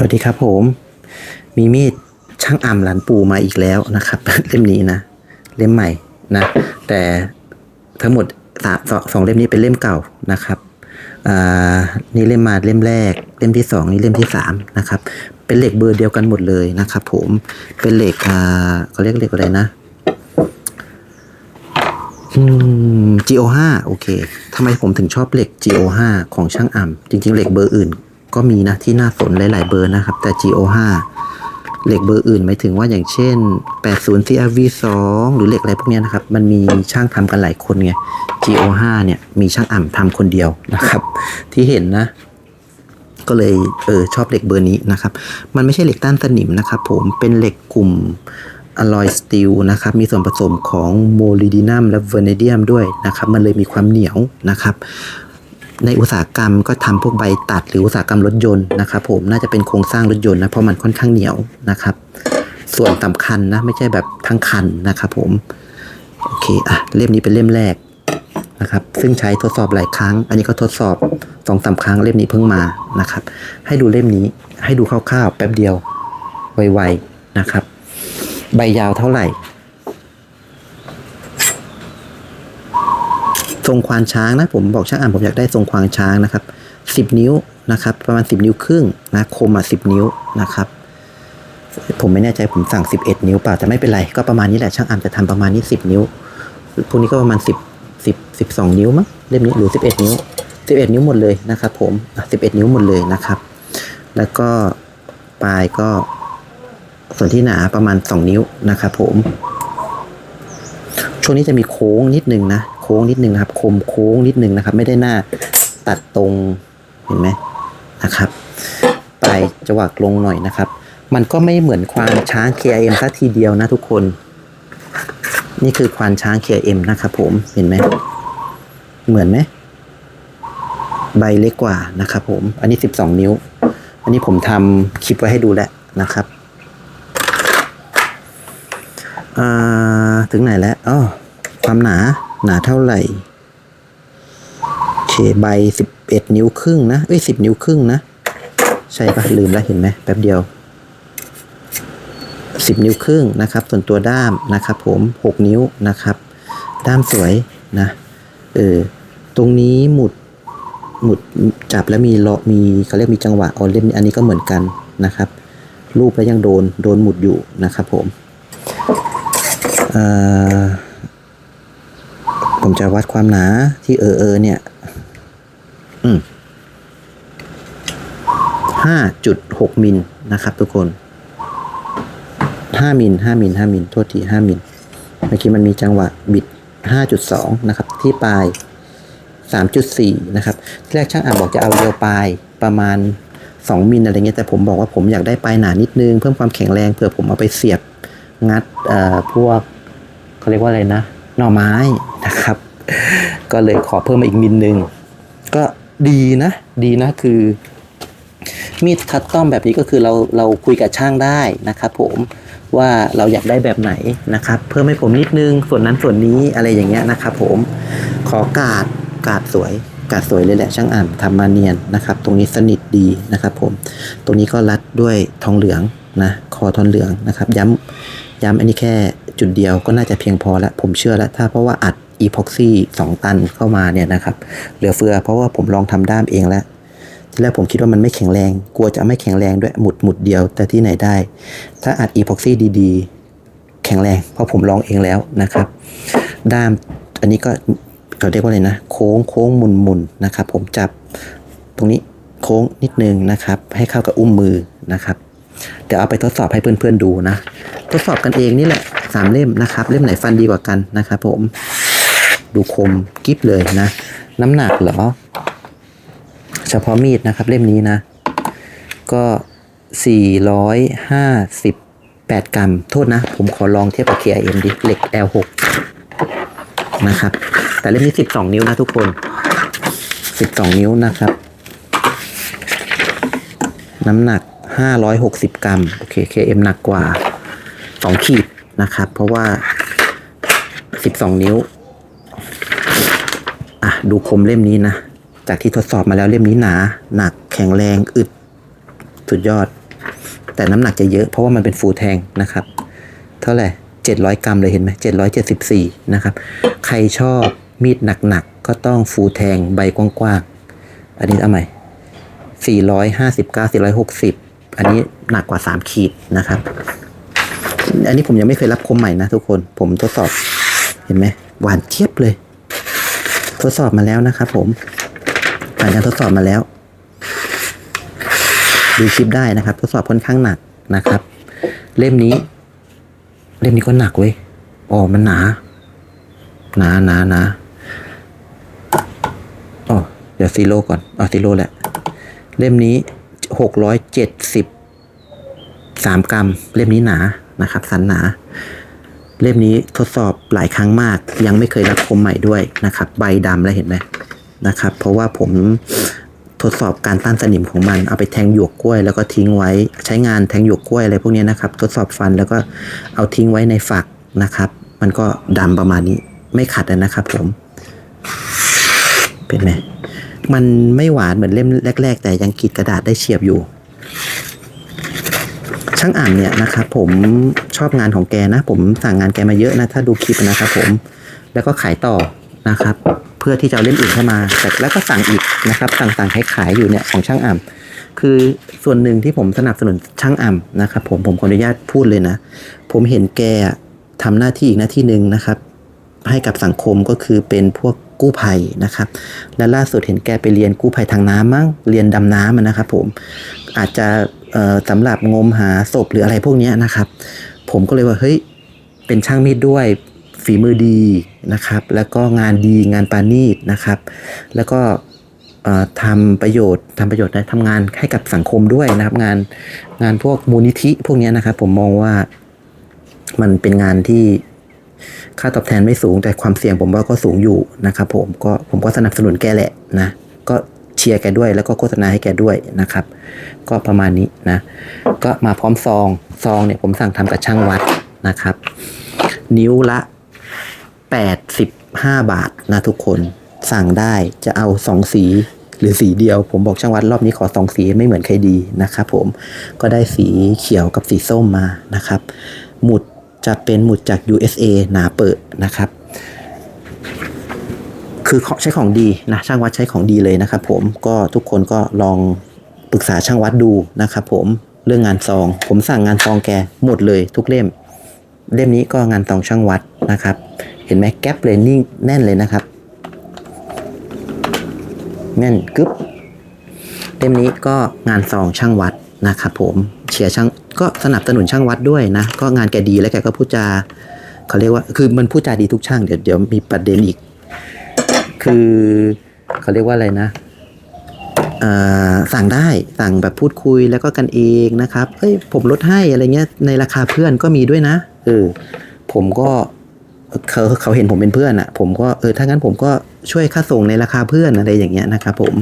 สวัสดีครับผม มีมีดช่างอ่ำหลานปู่มาอีกแล้วนะครับ เล่มนี้นะ เล่มใหม่นะ แต่ทั้งหมดสสองสองเล่มนี้เป็นเล่มเก่านะครับนี่เล่มมาเล่มแรก เล่มที่สองนี่เล่มที่สามนะครับ เป็นเหล็กเบอร์เดียวกันหมดเลยนะครับ ผมเป็นเหล็กอ่าเขาเรียกเหล็กอะไรนะอืม GO5 โอเคทำไมผมถึงชอบเหล็ก GO5 ของช่างอ่ำจริง ๆ เหล็กเบอร์อื่น ก็มีนะที่น่าสนหลาย ๆ เบอร์นะครับ แต่ GO5 เหล็กเบอร์อื่นหมายถึงว่าอย่างเช่น 80 CRV2 หรือเหล็กอะไรพวกนี้นะครับ มันมีช่างทำกันหลายคนไง GO5 เนี่ยมีช่างอ่ำทำคนเดียวนะครับ ที่เห็นนะ ก็เลยเออชอบเหล็กเบอร์นี้นะครับ มันไม่ใช่เหล็กต้านสนิมนะครับผมเป็นเหล็กกลุ่มอลลอยสตีลนะครับมีส่วนผสมของโมลิดินัมและเวเนเดียมด้วยนะครับ มันเลยมีความเหนียวนะครับ ในอุตสาหกรรมก็ทำพวกใบตัดหรืออุตสาหกรรมรถยนต์นะครับผมน่าจะเป็นโครงสร้างรถยนต์นะเพราะมันค่อนข้างเหนียวนะครับ ส่วนสำคัญนะไม่ใช่แบบทั้งคันนะครับผมโอเคอะเล่มนี้เป็นเล่มแรกนะครับซึ่งใช้ทดสอบหลายครั้ง อันนี้ก็ทดสอบสองสามครั้งเล่มนี้เพิ่งมานะครับ ให้ดูเล่มนี้ให้ดูคร่าวๆแป๊บเดียวไวๆนะครับ ใบยาวเท่าไหร่ ทรงควานช้างนะผมบอกช่างอ่านผมอยากได้ทรงควานช้างนะครับสิบนิ้วนะครับ ประมาณสิบนิ้วครึ่งนะคมอะสิบนิ้วนะครับ ผมไม่แน่ใจผมสั่ง 11 นิ้วเปล่าแต่ไม่เป็นไรก็ประมาณนี้แหละช่างอ่านจะทำประมาณนี้ 10 นิ้วพวกนี้ก็ประมาณ 10 10 12 นิ้วมั้งเล่มนี้หรือ 11 นิ้ว 11 นิ้วหมดเลยนะครับ ผม 11 นิ้วหมดเลยนะครับ แล้วก็ปลายก็ส่วนที่หนาประมาณ 2 นิ้วนะครับผมช่วงนี้จะมีโค้งนิดนึงนะ ค้งนิดนึงนะครับ คมโค้งนิดนึงนะครับ ไม่ได้หน้าตัดตรงเห็นไหมนะครับ ปลายจะหวักลงหน่อยนะครับ มันก็ไม่เหมือนควานช้าง KM สักทีเดียวนะทุกคน นี่คือควานช้าง KM นะครับผมเห็นไหมเหมือนไหมใบเล็กกว่านะครับผม อันนี้ 12 นิ้ว อันนี้ผมทำคลิปไว้ให้ดูแล้วนะครับอ่าถึงไหนแล้วอ๋อความหนา หนาเท่าไหร่เคใบสิบเอ็ดนิ้วครึ่งนะเอ้ยสิบนิ้วครึ่งนะ ใช่ปะลืมแล้วเห็นไหมแป๊บเดียวสิบนิ้วครึ่งนะครับ ส่วนตัวด้ามนะครับ ผมหกนิ้วนะครับ ด้ามสวยนะเออตรงนี้หมุดหมุดจับแล้วมีเลาะมีเขาเรียกมีจังหวะอ๋อเล่มนี้อันนี้ก็เหมือนกันนะครับรูปแล้วยังโดนโดนหมุดอยู่นะครับผมเอ่อ ผมจะวัดความหนาที่เออเออเนี่ยอืมห้าจุดหกมิลนะครับ ทุกคนห้ามิลห้ามิลห้ามิลโทษทีห้ามิลเมื่อกี้มันมีจังหวะบิดห้าจุดสองนะครับ ที่ปลายสามจุดสี่นะครับที่แรกช่างอ่านบอกจะเอาเรียวปลายประมาณสองมิลอะไรเงี้ยแต่ผมบอกว่าผมอยากได้ปลายหนานิดนึง เพิ่มความแข็งแรงเผื่อผมเอาไปเสียบงัดเอ่อพวกเขาเรียกว่าอะไรนะ หน่อไม้ ก็เลยขอเพิ่มมาอีกมิลนึง ก็ดีนะ ดีนะคือมีดคัสตอมแบบนี้ก็คือเราเราคุยกับช่างได้นะครับผมว่าเราอยากได้แบบไหนนะครับ เพิ่มให้ผมนิดนึงส่วนนั้นส่วนนี้อะไรอย่างเงี้ยนะครับผมขอกาดกาดสวย กาดสวยเลยแหละช่างอ่านทำมาเนียนนะครับ ตรงนี้สนิทดีนะครับ ผม ตรงนี้ก็รัดด้วยทองเหลืองนะคอทองเหลืองนะครับ ย้ำย้ำอันนี้แค่จุดเดียวก็น่าจะเพียงพอแล้วผมเชื่อแล้วถ้าเพราะว่าอัด อีพ็อกซี่สองตันเข้ามาเนี่ยนะครับเหลือเฟือเพราะว่าผมลองทำด้ามเองแล้วที่แรกผมคิดว่ามันไม่แข็งแรง กลัวจะไม่แข็งแรงด้วยหมุดหมุดเดียวแต่ที่ไหนได้ ถ้าอัดอีพ็อกซี่ดีๆ แข็งแรง เพราะผมลองเองแล้วนะครับ ด้ามอันนี้ก็เขาเรียกว่าอะไรนะ โค้งโค้งมุนมุนนะครับ ผมจับตรงนี้โค้งนิดนึงนะครับ ให้เข้ากับอุ้มมือนะครับเดี๋ยวเอาไปทดสอบให้เพื่อนๆดูนะ ทดสอบกันเองนี่แหละสามเล่มนะครับ เล่มไหนฟันดีกว่ากันนะครับผม ดูคมกิฟเลยนะ น้ำหนักเหรอ เฉพาะมีดนะครับเล่มนี้นะ ก็ 458 กรัม โทษนะ ผมขอลองเทียบกับ KIM ดิเหล็ก L6 นะครับ แต่เล่มนี้ 12 นิ้วนะทุกคน 12 นิ้วนะครับ น้ำหนัก 560 กรัม โอเค KM หนักกว่า 2 ขีดนะครับ เพราะว่า 12 นิ้ว ดูคมเล่มนี้นะ จากที่ทดสอบมาแล้วเล่มนี้หนา หนักแข็งแรงอึด สุดยอด แต่น้ำหนักจะเยอะเพราะว่ามันเป็นฟูแทงนะครับ เท่าไหร่เจ็ดร้อยกรัมเลยเห็นไหมเจ็ดร้อยเจ็ดสิบสี่นะครับ ใครชอบมีดหนักๆ ก็ต้องฟูแทงใบกว้างๆ อันนี้เอาใหม่สี่ร้อยห้าสิบเก้าสี่ร้อยหกสิบอันนี้หนักกว่าสามขีดนะครับ อันนี้ผมยังไม่เคยรับคมใหม่นะทุกคน ผมทดสอบ เห็นไหมหวานเทียบเลย ทดสอบมาแล้วนะครับผมผ่านการทดสอบมาแล้ว ดูคลิปได้นะครับ ทดสอบค่อนข้างหนักนะครับ เล่มนี้ เล่มนี้ก็หนักเว้ยอ๋อมันหนา หนาหนาหนาอ๋อเดี๋ยวซีโร่ก่อนอ๋อซีโร่แหละ เล่มนี้หกร้อยเจ็ดสิบสามกรัม เล่มนี้หนานะครับ สันหนา เล่มนี้ทดสอบหลายครั้งมาก ยังไม่เคยรับคมใหม่ด้วยนะครับ ใบดำแล้วเห็นไหมนะครับ เพราะว่าผมทดสอบการต้านสนิมของมัน เอาไปแทงหยวกกล้วย แล้วก็ทิ้งไว้ ใช้งานแทงหยวกกล้วยอะไรพวกนี้นะครับ ทดสอบฟันแล้วก็เอาทิ้งไว้ในฝักนะครับ มันก็ดำประมาณนี้ ไม่ขัดนะครับ ผม เป็นไงมันไม่หวานเหมือนเล่มแรก ๆ แต่ยังกรีดกระดาษได้เฉียบอยู่ ช่างอ่านเนี่ยนะครับผมชอบงานของแกนะ ผมสั่งงานแกมาเยอะนะ ถ้าดูคลิปนะครับผมแล้วก็ขายต่อนะครับ เพื่อที่จะเเล่มอื่นเข้ามาแต่แล้วก็สั่งอีกนะครับสั่งสั่งให้ขายอยู่เนี่ยของช่างอ่ำคือส่วนหนึ่งที่ผมสนับสนุนช่างอ่ำนะครับ ผมผมขออนุญาตพูดเลยนะ ผมเห็นแกทำหน้าที่อีกหน้าที่หนึ่งนะครับ ให้กับสังคมก็คือเป็นพวกกู้ภัยนะครับ และล่าสุดเห็นแกไปเรียนกู้ภัยทางน้ำมั้งเรียนดำน้ำนะครับ ผมอาจจะ สำหรับงมหาศพหรืออะไรพวกนี้นะครับ ผมก็เลยว่าเฮ้ยเป็นช่างมีดด้วยฝีมือดีนะครับ แล้วก็งานดีงานปานีตนะครับ แล้วก็ทำประโยชน์ทำประโยชน์ได้ทำงานให้กับสังคมด้วยนะครับ งานงานพวกมูลนิธิพวกนี้นะครับ ผมมองว่ามันเป็นงานที่ค่าตอบแทนไม่สูงแต่ความเสี่ยงผมว่าก็สูงอยู่นะครับ ผมก็ผมก็สนับสนุนแกแหละนะ เชียร์แกด้วย แล้วก็โฆษณาให้แกด้วยนะครับ ก็ประมาณนี้นะ ก็มาพร้อมซองซองเนี่ยผมสั่งทำกับช่างวัดนะครับ นิ้วละ 85 บาทนะทุกคนสั่งได้จะเอาสองสีหรือสีเดียว ผมบอกช่างวัดรอบนี้ขอสองสีไม่เหมือนใครดีนะครับผมก็ได้สีเขียวกับสีส้มมานะครับ หมุดจะเป็นหมุดจาก USA หนาเปิดนะครับ คือใช้ของดีนะช่างวัดใช้ของดีเลยนะครับผมก็ทุกคนก็ลองปรึกษาช่างวัดดูนะครับผมเรื่องงานซอง ผมสั่งงานซองแกหมดเลยทุกเล่ม เล่มนี้ก็งานซองช่างวัดนะครับ เห็นไหมแก๊ปเลยนิ่งแน่นเลยนะครับแน่นกึ๊บเล่มนี้ก็งานซองช่างวัดนะครับผมเชียร์ช่างก็สนับสนุนช่างวัดด้วยนะ ก็งานแกดีแล้วแกก็พูดจาเขาเรียกว่าคือมันพูดจาดีทุกช่างเดี๋ยวเดี๋ยวมีประเด็นอีก คือเขาเรียกว่าอะไรนะอ่อสั่งได้สั่งแบบพูดคุยแล้วก็กันเองนะครับเฮ้ยผมลดให้อะไรเงี้ยในราคาเพื่อนก็มีด้วยนะเออผมก็เขาเขาเห็นผมเป็นเพื่อนอะ่ะ ผมก็เออถ้างั้นผมก็ช่วยค่าส่งในราคาเพื่อนอะไรอย่างเงี้ยนะครับผม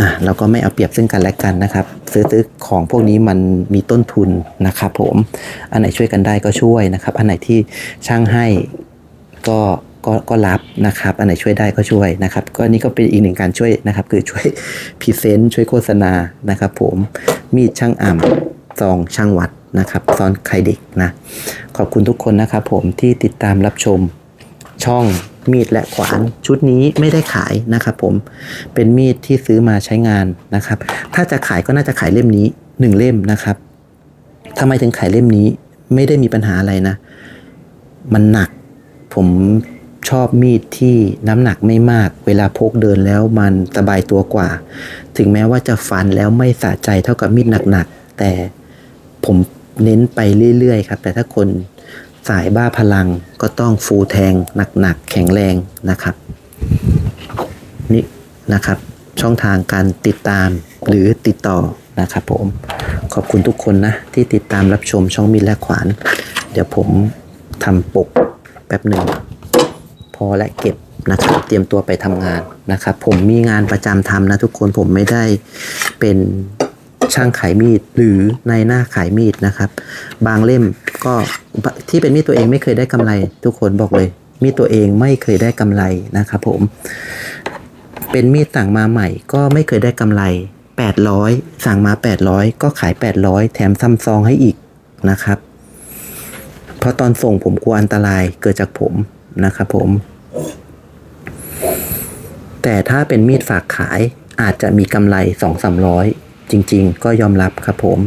อะเราก็ไม่เอาเปรียบซึ่งกันและกันนะครับ ซื้อซื้อของพวกนี้มันมีต้นทุนนะครับผมอันไหนช่วยกันได้ก็ช่วยนะครับ อันไหนที่ช่างให้ก็ ก็ก็รับนะครับ อันไหนช่วยได้ก็ช่วยนะครับ ก็นี่ก็เป็นอีกหนึ่งการช่วยนะครับ คือช่วยพรีเซนต์ช่วยโฆษณานะครับผมมีดช่างอ่ำซองช่างวัดนะครับซอนใครเด็กนะ ขอบคุณทุกคนนะครับผมที่ติดตามรับชมช่องมีดและขวานชุดนี้ไม่ได้ขายนะครับผมเป็นมีดที่ซื้อมาใช้งานนะครับ ถ้าจะขายก็น่าจะขายเล่มนี้หนึ่งเล่มนะครับทำไมถึงขายเล่มนี้ไม่ได้มีปัญหาอะไรนะ มันหนักผม ชอบมีดที่น้ำหนักไม่มาก เวลาพกเดินแล้วมันสบายตัวกว่า ถึงแม้ว่าจะฟันแล้วไม่สะใจเท่ากับมีดหนักๆ แต่ผมเน้นไปเรื่อยๆครับ แต่ถ้าคนสายบ้าพลังก็ต้องฟูแทงหนักๆ แข็งแรงนะครับ นี่นะครับ ช่องทางการติดตามหรือติดต่อนะครับผม ขอบคุณทุกคนนะ ที่ติดตามรับชมช่องมิตรและขวาน เดี๋ยวผมทำปกแป๊บหนึ่ง อและเก็บนะครับ เตรียมตัวไปทำงานนะครับ ผมมีงานประจำทำนะทุกคนผมไม่ได้เป็นช่างขายมีดหรือในหน้าขายมีดนะครับ บางเล่มก็ที่เป็นมีดตัวเองไม่เคยได้กำไร ทุกคนบอกเลย มีดตัวเองไม่เคยได้กำไรนะครับผม เป็นมีดสั่งมาใหม่ ก็ไม่เคยได้กำไร 800 สั่งมา 800 ก็ขาย 800 แถมซ้ำซองให้อีกนะครับ เพราะตอนส่งผมกลัวอันตรายเกิดจากผม นะครับผม แต่ถ้าเป็นมีดฝากขายอาจจะมีกำไร2 3 0 0จริง ๆ ก็ยอมรับครับผม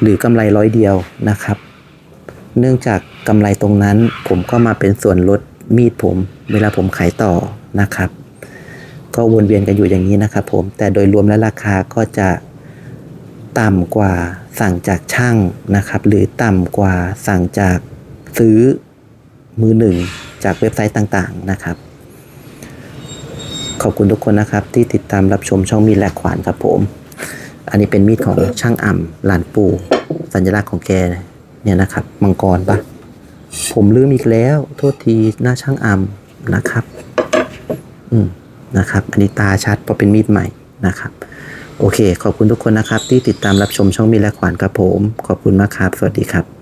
หรือกำไรร้อยเดียวนะครับ เนื่องจากกำไรตรงนั้นผมก็มาเป็นส่วนลดมีดผม เวลาผมขายต่อนะครับ ก็วนเวียนกันอยู่อย่างนี้นะครับผมแต่โดยรวมแล้วราคาก็จะต่ำกว่าสั่งจากช่างนะครับ หรือต่ำกว่าสั่งจากซื้อ มือหนึ่งจากเว็บไซต์ต่างๆนะครับ ขอบคุณทุกคนนะครับ ที่ติดตามรับชมช่องมีดและขวานครับผม อันนี้เป็นมีดของช่างอ่ำหลานปู่สัญลักษณ์ของแกเนี่ยนะครับ มังกรปะผมลืมอีกแล้ว โทษทีหน้าช่างอ่ำนะครับ อืมนะครับ อันนี้ตาชัดเพราะเป็นมีดใหม่นะครับ โอเค ขอบคุณทุกคนนะครับ ที่ติดตามรับชมช่องมีดและขวานครับผม ขอบคุณมากครับ สวัสดีครับ